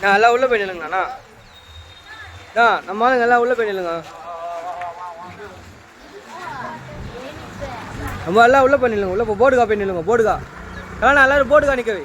நான் எல்லாம் உள்ளே போய் நில்லுங்கண்ணா அண்ணா நம்ம ஆளுங்க எல்லாம் உள்ளே போய் நில்லுங்க நம்ம எல்லாம் உள்ளே போய் நில்லுங்க உள்ளே போ போர்டுக்கா போய் நில்லுங்க போர்டுக்கா. எல்லாம் எல்லாரும் நிற்க வை